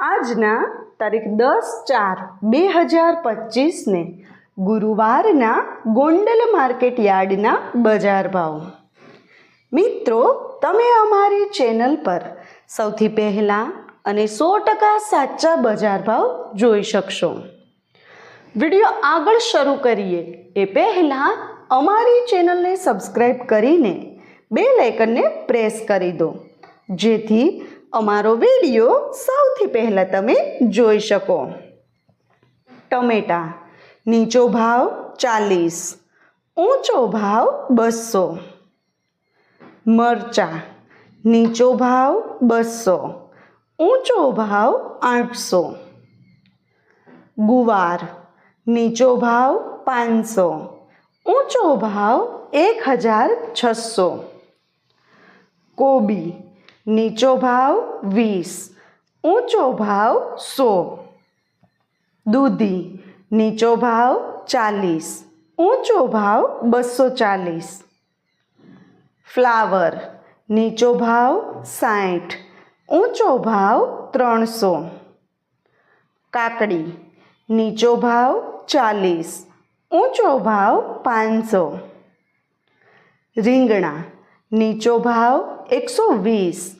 આજના તારીખ દસ ચાર બે હજાર પચીસને ગુરુવારના ગોંડલ માર્કેટ યાર્ડના બજાર ભાવ. મિત્રો, તમે અમારી ચેનલ પર સૌથી પહેલાં અને સો ટકા સાચા બજાર ભાવ જોઈ શકશો. વીડિયો આગળ શરૂ કરીએ એ પહેલાં અમારી ચેનલને સબસ્ક્રાઈબ કરીને બે લાઇકનને પ્રેસ કરી દો. જેથી અમારો વીડિયો સૌથી પહેલાં તમે જોઈ શકો. ટમેટા, નીચો ભાવ ચાલીસ, ઊંચો ભાવ બસો. મરચા, નીચો ભાવ બસો, ઊંચો ભાવ આઠસો. ગુવાર, નીચો ભાવ પાંચસો, ઊંચો ભાવ એક હજાર છસો. કોબી નીચો ભાવ વીસ, ઊંચો ભાવ સો. દૂધી, નીચો ભાવ ચાલીસ, ઊંચો ભાવ બસો ચાલીસ. ફ્લાવર, નીચો ભાવ સાઠ ઊંચો ભાવ ત્રણસો. કાકડી, નીચો ભાવ ચાલીસ, ઊંચો ભાવ પાંચસો. રીંગણા, નીચો ભાવ એકસો વીસ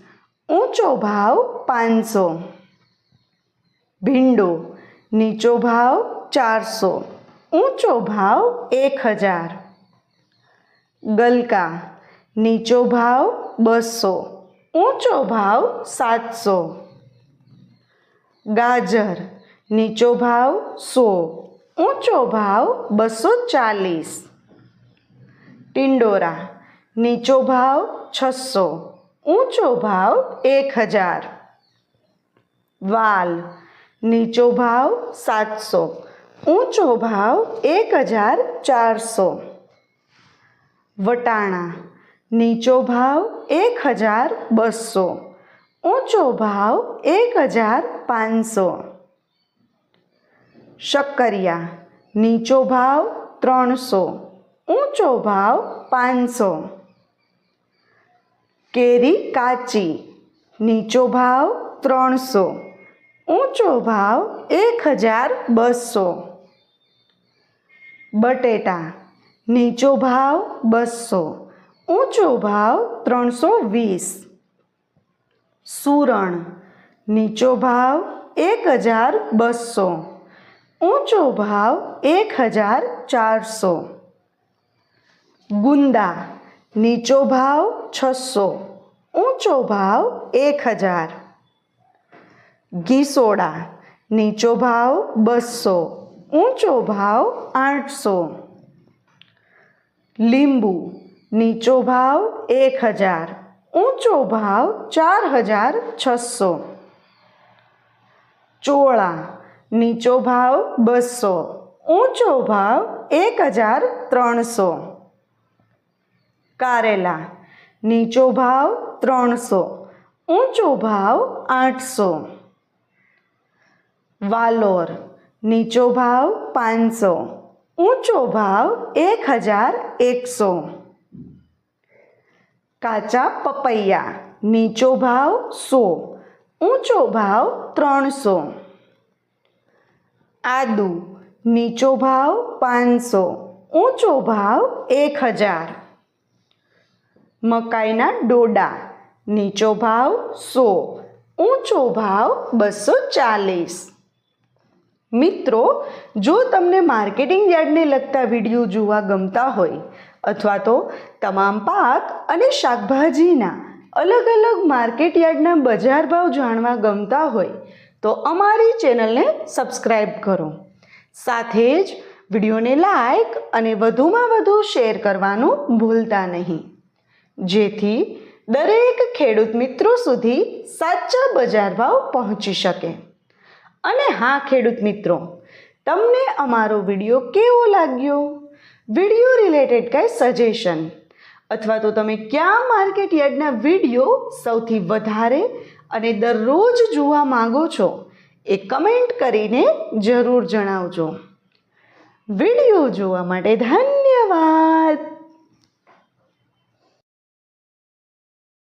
ઊંચો ભાવ પાંચસો. ભીંડો, નીચો ભાવ ચારસો. ઊંચો ભાવ એક હજાર. ગલકા, નીચો ભાવ બસો. ઊંચો ભાવ સાતસો. ગાજર, નીચો ભાવ સો. ઊંચો ભાવ બસો ચાલીસ. ટિંડોરા, નીચો ભાવ છસો. ઊંચો ભાવ એક હજાર. વાલ, નીચો ભાવ સાતસો. ઊંચો ભાવ એક હજાર ચારસો. વટાણા, નીચો ભાવ એક હજાર બસો. ઊંચો ભાવ એક હજાર પાંચસો. શક્કરિયા, નીચો ભાવ ત્રણસો. ઊંચો ભાવ પાંચસો. કેરી કાચી, નીચો ભાવ ત્રણસો, ઊંચો ભાવ એક હજાર બસો. બટેટા, નીચો ભાવ બસો, ઊંચો ભાવ ત્રણસો વીસ. સુરણ, નીચો ભાવ એક હજાર બસો, ઊંચો ભાવ એક હજાર ચારસો. ગુંદા નીચો ભાવ છસો, ઊંચો ભાવ એક હજાર. ગીસોડા નીચો ભાવ બસો, ઊંચો ભાવ આઠસો. લીંબુ, નીચો ભાવ એક હજાર, ઊંચો ભાવ ચાર હજાર છસો. ચોળા, નીચો ભાવ બસો, ઊંચો ભાવ એક હજાર ત્રણસો. કારેલા. નીચો ભાવ ત્રણસો, ઊંચો ભાવ આઠસો. વાલોર, નીચો ભાવ પાંચસો, ઊંચો ભાવ એક હજાર એકસો. કાચા પપૈયા, નીચો ભાવ સો, ઊંચો ભાવ ત્રણસો. આદુ, નીચો ભાવ પાંચસો, ઊંચો ભાવ એક હજાર મકાઈના ડોડા. નીચો ભાવ સો, ઊંચો ભાવ બસો ચાલીસ. મિત્રો, જો તમને માર્કેટિંગ યાર્ડને લગતા વીડિયો જોવા ગમતા હોય અથવા તો તમામ પાક અને શાકભાજીના અલગ અલગ માર્કેટ યાર્ડના બજાર ભાવ જાણવા ગમતા હોય, તો અમારી ચેનલને સબસ્ક્રાઈબ કરો. સાથે જ વિડીયોને લાઈક અને વધુમાં વધુ શેર કરવાનું ભૂલતા નહીં. જેથી દરેક ખેડૂત મિત્રો સુધી સાચા બજાર ભાવ પહોંચી શકે. અને હા, ખેડૂત મિત્રો, તમને અમારો વીડિયો કેવો લાગ્યો? વીડિયો રિલેટેડ કાંઈ સજેશન? અથવા તો તમે કયા માર્કેટ યાર્ડના વીડિયો સૌથી વધારે અને દરરોજ જોવા માગો છો એ કમેન્ટ કરીને જરૂર જણાવજો. વીડિયો જોવા માટે ધન્યવાદ!